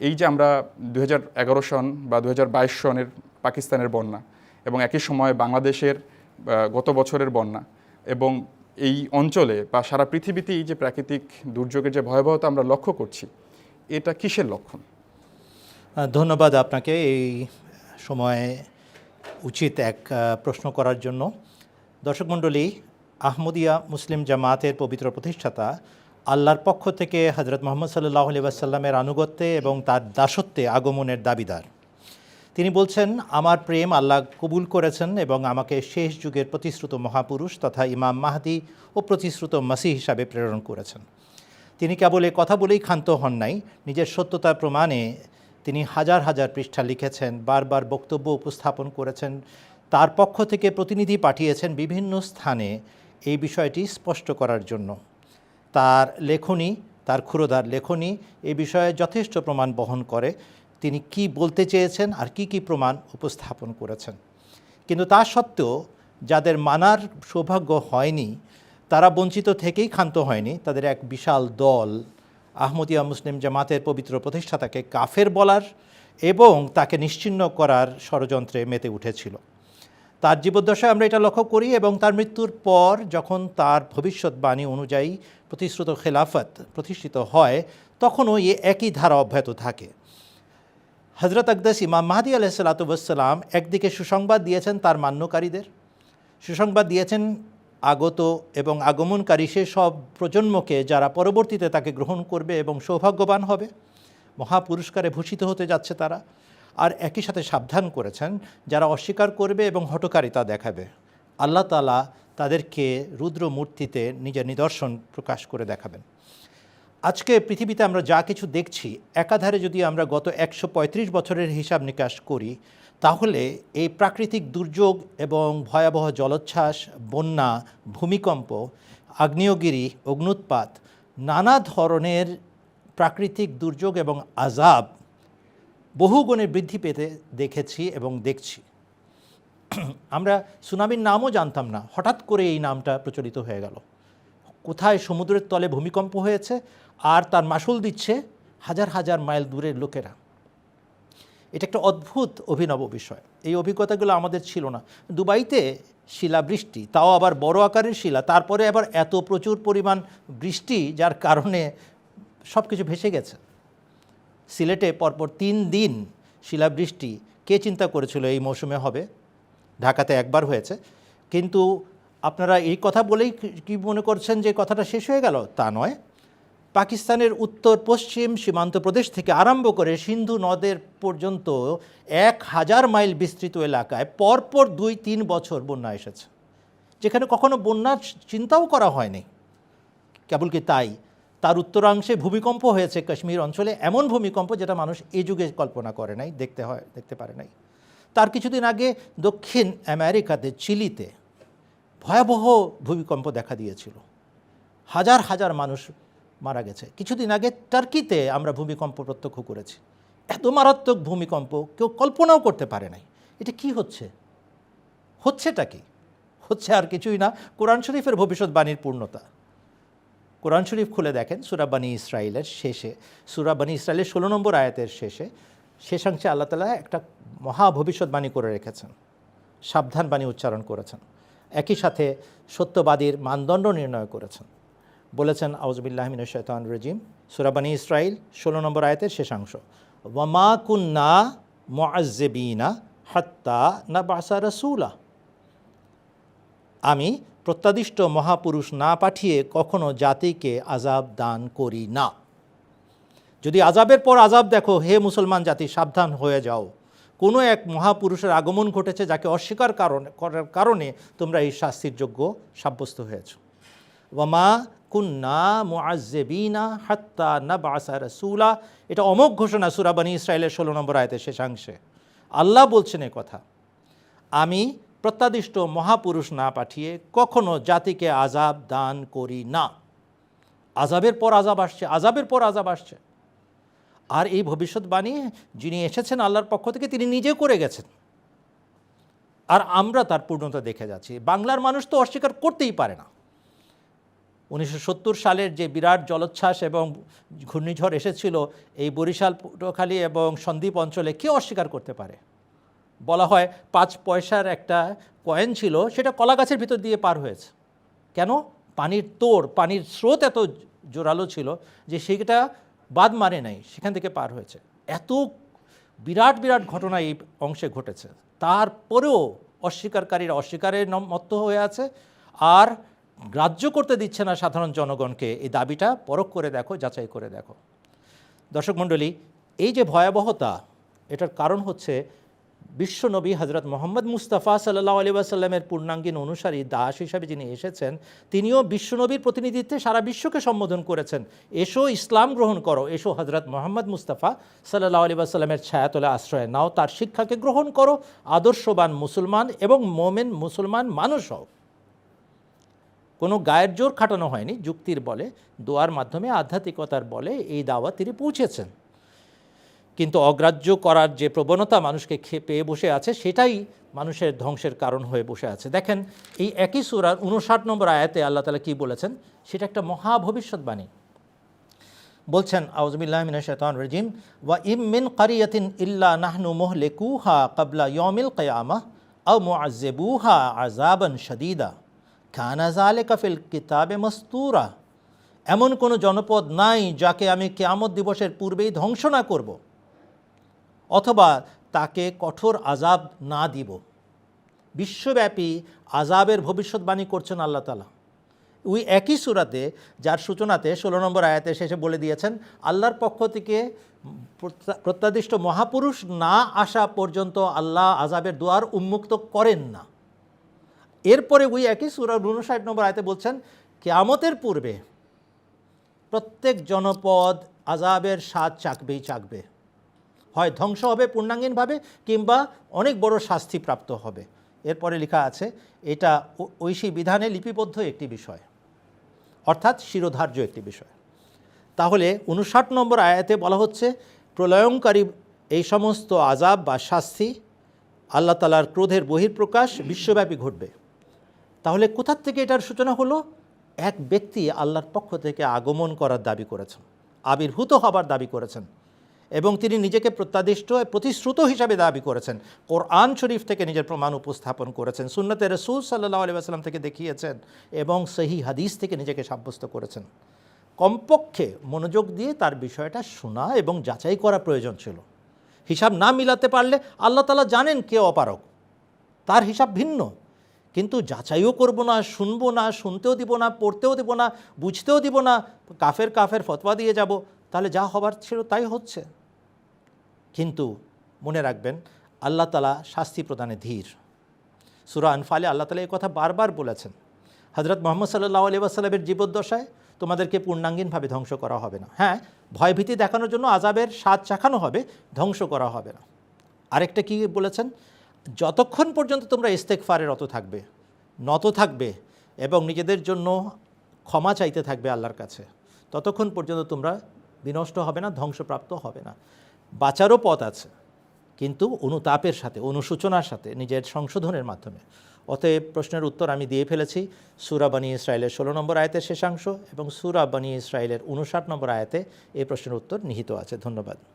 এই যে আমরা দু হাজার এগারো সন বা দু হাজার বাইশ সনের পাকিস্তানের বন্যা এবং একই সময় বাংলাদেশের গত বছরের বন্যা এবং এই অঞ্চলে বা সারা পৃথিবীতে এই যে প্রাকৃতিক দুর্যোগের যে ভয়াবহতা আমরা লক্ষ্য করছি, এটা কিসের লক্ষণ? ধন্যবাদ আপনাকে এই সময়ে উচিত এক প্রশ্ন করার জন্য। দর্শক মণ্ডলী, আহমদিয়া মুসলিম জামাতের পবিত্র প্রতিষ্ঠাতা আল্লাহর পক্ষ থেকে হজরত মোহাম্মদ সাল্লাহ আলি ওয়াসাল্লামের আনুগত্যে এবং তার দাসত্বে আগমনের দাবিদার। তিনি বলছেন, আমার প্রেম আল্লাহ কবুল করেছেন এবং আমাকে শেষ যুগের প্রতিশ্রুত মহাপুরুষ তথা ইমাম মাহাদি ও প্রতিশ্রুত মাসি হিসাবে প্রেরণ করেছেন। তিনি কেবল এ কথা বলেই ক্ষান্ত হন নাই, নিজের সত্যতার প্রমাণে তিনি হাজার হাজার পৃষ্ঠা লিখেছেন, বারবার বক্তব্য উপস্থাপন করেছেন, তার পক্ষ থেকে প্রতিনিধি পাঠিয়েছেন বিভিন্ন স্থানে। এই বিষয়টি স্পষ্ট করার জন্য। তার লেখনী, তার ক্ষুরোদার লেখনী এ বিষয়ে যথেষ্ট প্রমাণ বহন করে। তিনি কি বলতে চেয়েছেন আর কি কি প্রমাণ উপস্থাপন করেছেন। কিন্তু তা সত্ত্বেও যাদের মানার সৌভাগ্য হয়নি, তারা বঞ্চিত থেকেই ক্ষান্ত হয়নি। তাদের এক বিশাল দল, আহমদিয়া মুসলিম জামাতের পবিত্র প্রতিষ্ঠাতাকে কাফের বলার এবং তাকে নিশ্চিহ্ন করার ষড়যন্ত্রে মেতে উঠেছিল। তার জীবদ্দশায় আমরা এটা লক্ষ্য করি এবং তার মৃত্যুর পর যখন তার ভবিষ্যৎবাণী অনুযায়ী প্রতিশ্রুত খেলাফত প্রতিষ্ঠিত হয়, তখনও এ একই ধারা অব্যাহত থাকে। হজরত আকদাস ইমাম মাহাদি আলাইসাল্লাতুবসাল্লাম একদিকে সুসংবাদ দিয়েছেন তার মান্যকারীদের, সুসংবাদ দিয়েছেন আগত এবং আগমনকারী সে সব প্রজন্মকে যারা পরবর্তীতে তাকে গ্রহণ করবে এবং সৌভাগ্যবান হবে। মহাপুরস্কারে ভূষিত হতে যাচ্ছে তারা। আর একই সাথে সাবধান করেছেন যারা অস্বীকার করবে এবং হটকারিতা দেখাবে। আল্লাহ তালা তাদেরকে রুদ্র মূর্তিতে নিজের নিদর্শন প্রকাশ করে দেখাবেন। আজকে পৃথিবীতে আমরা যা কিছু দেখছি, একাধারে যদি আমরা গত একশো পঁয়ত্রিশ বছরের হিসাব নিকাশ করি, তাহলে এই প্রাকৃতিক দুর্যোগ এবং ভয়াবহ জলোচ্ছ্বাস, বন্যা, ভূমিকম্প, আগ্নেয়গিরি, অগ্নুৎপাত, নানা ধরনের প্রাকৃতিক দুর্যোগ এবং আজাব বহুগুণে বৃদ্ধি পেতে দেখেছি এবং দেখছি। আমরা সুনামির নামও জানতাম না। হঠাৎ করে এই নামটা প্রচলিত হয়ে গেল। কোথায় সমুদ্রের তলে ভূমিকম্প হয়েছে আর তার মাসুল দিচ্ছে হাজার হাজার মাইল দূরের লোকেরা। এটা একটা অদ্ভুত অভিনব বিষয়। এই অভিজ্ঞতাগুলো আমাদের ছিল না। দুবাইতে শিলাবৃষ্টি, তাও আবার বড় আকারের শিলা, তারপরে আবার এত প্রচুর পরিমাণ বৃষ্টি যার কারণে সব কিছু ভেসে গেছে। সিলেটে পরপর তিন দিন শিলাবৃষ্টি। কে চিন্তা করেছিল এই মৌসুমে হবে? ঢাকাতে একবার হয়েছে। কিন্তু আপনারা এই কথা বলেই কি- মনে করছেন যে কথাটা শেষ হয়ে গেল? তা নয়। পাকিস্তানের উত্তর, পশ্চিম সীমান্ত প্রদেশ থেকে আরম্ভ করে সিন্ধু নদের পর্যন্ত এক হাজার মাইল বিস্তৃত এলাকায় পরপর দুই, তিন বছর বন্যা এসেছে। যেখানে কখনো বন্যার চিন্তাও করা হয়নি। কেবল কি তাই? তার উত্তরাংশে ভূমিকম্প হয়েছে কাশ্মীর অঞ্চলে, এমন ভূমিকম্প যেটা মানুষ এই যুগে কল্পনা করে নাই, দেখতে হয়, দেখতে পারে নাই। তার কিছুদিন আগে দক্ষিণ আমেরিকাতে, চিলিতে ভয়াবহ ভূমিকম্প দেখা দিয়েছিল। হাজার হাজার মানুষ মারা গেছে। কিছুদিন আগে টার্কিতে আমরা ভূমিকম্প প্রত্যক্ষ করেছি। এত মারাত্মক ভূমিকম্প কেউ কল্পনাও করতে পারে নাই। এটা কি হচ্ছে? হচ্ছেটা কি? হচ্ছে আর কিছুই না। কোরআন শরীফের ভবিষ্যৎবাণীর পূর্ণতা। কোরআন শরীফ খুলে দেখেন সুরাবানী ইসরায়েলের শেষে সুরাবানী ইসরায়েলের ষোলো নম্বর আয়াতের শেষে, শেষাংশে আল্লাহ তালা একটা মহা ভবিষ্যৎবাণী করে রেখেছেন সাবধান বাণী উচ্চারণ করেছেন, একই সাথে সত্যবাদীর মানদণ্ড নির্ণয় করেছেন। বলেছেন আউজবিল্লাহমিন শৈতান রজিম সুরাবানী ইসরায়েল ষোলো নম্বর আয়াতের শেষাংশ। ওয়ামা কুন্না মোয়াজ্জেবিনা হাত্তা না বাসা রসুলা। আমি প্রত্যাদিষ্ট মহাপুরুষ না পাঠিয়ে কখনো জাতিকে আজাব দান করি না। যদি আজাবের পর আজাব দেখো, হে মুসলমান জাতি, সাবধান হয়ে যাও। কোনো এক মহাপুরুষের আগমন ঘটেছে যাকে অস্বীকার কারণে, করার কারণে তোমরা এই শাস্তির যোগ্য সাব্যস্ত হয়েছ। ওয়ামা কুন্না মুআজ্জেবিনা হাত্তা না বাসা রসুলা। এটা অমোঘ ঘোষণা সুরাবানী ইসরায়েলের ষোলো নম্বর আয়তের শেষাংশে। আল্লাহ বলছেন কথা, আমি প্রত্যাদিষ্ট মহাপুরুষ না পাঠিয়ে কখনো জাতিকে আজাব দান করি না। আজাবের পর আজাব আসছে, আজাবের পর আজাব আসছে। আর এই ভবিষ্যৎবাণী যিনি এসেছেন আল্লাহর পক্ষ থেকে, তিনি নিজে করে গেছেন। আর আমরা তার পূর্ণতা দেখে যাচ্ছি। বাংলার মানুষ তো অস্বীকার করতেই পারে না। উনিশশো সত্তর সালের যে বিরাট জলোচ্ছ্বাস এবং ঘূর্ণিঝড় এসেছিল, এই বরিশাল, পটুয়াখালী এবং সন্দ্বীপ অঞ্চলে কে অস্বীকার করতে পারে? বলা হয় পাঁচ পয়সার একটা কয়েন ছিল, সেটা কলা গাছের ভিতর দিয়ে পার হয়েছে। কেন? পানির তোড়, পানির স্রোত এত জোরালো ছিল যে সেটা বাদ মারে নাই, সেখান থেকে পার হয়েছে। এত বিরাট বিরাট ঘটনা এই অংশে ঘটেছে। তারপরেও অস্বীকারের নম- মত্ত হয়ে আছে আর গ্রাহ্য করতে দিচ্ছে না সাধারণ জনগণকে। এই দাবিটা পরখ করে দেখো, যাচাই করে দেখো। দর্শক মণ্ডলী, এই যে ভয়াবহতা, এটার কারণ হচ্ছে বিশ্বনবী হজরত মোহাম্মদ মুস্তাফা সাল্লাহ আলী আসাল্লামের পূর্ণাঙ্গীন অনুসারী দাস হিসাবে যিনি এসেছেন, তিনিও বিশ্বনবীর প্রতিনিধিত্বে সারা বিশ্বকে সম্বোধন করেছেন। এসো, ইসলাম গ্রহণ করো। এসো হজরত মোহাম্মদ মুস্তাফা সাল্লাহ আলী আসাল্লামের ছায়াতলে আশ্রয় নাও। তার শিক্ষাকে গ্রহণ করো। আদর্শবান মুসলমান এবং মোমেন মুসলমান মানুষ হও। কোনো গায়ের জোর খাটানো হয়নি। যুক্তির বলে, দোয়ার মাধ্যমে, আধ্যাত্মিকতার বলে এই দাওয়া তিনি পৌঁছেছেন। কিন্তু অগ্রাহ্য করার যে প্রবণতা মানুষকে পেয়ে বসে আছে, সেটাই মানুষের ধ্বংসের কারণ হয়ে বসে আছে। দেখেন, এই একই সুরার উনষাট নম্বর আয়াতে আল্লাহ তালা কী বলেছেন? সেটা একটা মহা ভবিষ্যৎবাণী। বলছেন আউজবিল্লাহ শৈতান রাজিম, ওয়া ইম মিন কারিয়াতিন ইল্লা নাহনু মোহলেকুহা কাবলা ইয়মিল কয়ামা আও মুআজ্জেবুহা আজাবান শদীদা খানা জালে কাফিল কিতাবে মস্তুরা এমন কোনো জনপদ নাই যাকে আমি কেয়ামত দিবসের পূর্বেই ধ্বংস না করব। অথবা তাকে কঠোর আজাব না দিব। বিশ্বব্যাপী আজাবের ভবিষ্যৎবাণী করছেন আল্লাহ তালা ওই একই সুরাতে, যার সূচনাতে ষোলো নম্বর আয়াতে শেষে বলে দিয়েছেন, আল্লাহর পক্ষ থেকে প্রত্যাদিষ্ট মহাপুরুষ না আসা পর্যন্ত আল্লাহ আজাবের দুয়ার উন্মুক্ত করেন না। এরপরে ওই একই সুরার উনষাট নম্বর আয়তে বলছেন, কেয়ামতের পূর্বে প্রত্যেক জনপদ আজাবের স্বাদ চাকবেই চাকবে। হয় ধ্বংস হবে পূর্ণাঙ্গীনভাবে কিংবা অনেক বড় শাস্তি প্রাপ্ত হবে। এরপরে লেখা আছে, এটা ঐশী বিধানে লিপিবদ্ধ একটি বিষয়। অর্থাৎ শিরোধার্য একটি বিষয়। তাহলে উনষাট নম্বর আয়াতে বলা হচ্ছে প্রলয়ঙ্কারী এই সমস্ত আজাব বা শাস্তি আল্লাহ তালার ক্রোধের বহির্প্রকাশ বিশ্বব্যাপী ঘটবে। তাহলে কোথার থেকে এটার সূচনা হলো? এক ব্যক্তি আল্লাহর পক্ষ থেকে আগমন করার দাবি করেছেন, আবির্ভূত হবার দাবি করেছেন। এবং তিনি নিজেকে প্রত্যাদিষ্ট প্রতিশ্রুত হিসাবে দাবি করেছেন। কোরআন শরীফ থেকে নিজের প্রমাণ উপস্থাপন করেছেন। সুন্নতে রসুল সাল্লাহ আলি আসলাম থেকে দেখিয়েছেন এবং সহি হাদিস থেকে নিজেকে সাব্যস্ত করেছেন। কমপক্ষে মনোযোগ দিয়ে তার বিষয়টা শোনা এবং যাচাই করা প্রয়োজন ছিল। হিসাব না মিলাতে পারলে আল্লাহ তালা জানেন কে অপারক তার হিসাব ভিন্ন। কিন্তু যাচাইও করব না, শুনব না, শুনতেও দিব না, পড়তেও দিব না, বুঝতেও দিব না, কাফের কাফের ফতোয়া দিয়ে যাব। তাহলে যা হবার ছিল তাই হচ্ছে। কিন্তু মনে রাখবেন, আল্লাহ তালা শাস্তি প্রদানে ধীর। সুরা আনফালে আল্লাহ তালা এই কথা বারবার বলেছেন হজরত মোহাম্মদ সাল্লাহ আলি আসাল্লামের জীবদ্দশায় তোমাদেরকে পূর্ণাঙ্গীনভাবে ধ্বংস করা হবে না। হ্যাঁ ভয়ভীতি দেখানোর জন্য আজাবের স্বাদ চাখানো হবে, ধ্বংস করা হবে না। আরেকটা কি বলেছেন? যতক্ষণ পর্যন্ত তোমরা ইস্তেকফারে রত থাকবে, নত থাকবে এবং নিজেদের জন্য ক্ষমা চাইতে থাকবে আল্লাহর কাছে, ততক্ষণ পর্যন্ত তোমরা বিনষ্ট হবে না, ধ্বংসপ্রাপ্ত হবে না। বাঁচারও পথ আছে, কিন্তু অনুতাপের সাথে অনুসূচনার সাথে, নিজের সংশোধনের মাধ্যমে। অতএব প্রশ্নের উত্তর আমি দিয়ে ফেলেছি। সুরাবানী ইসরায়েলের ষোলো নম্বর আয়তের শেষাংশ এবং সুরাবানী ইসরায়েলের উনষাট নম্বর আয়তে এই প্রশ্নের উত্তর নিহিত আছে। ধন্যবাদ।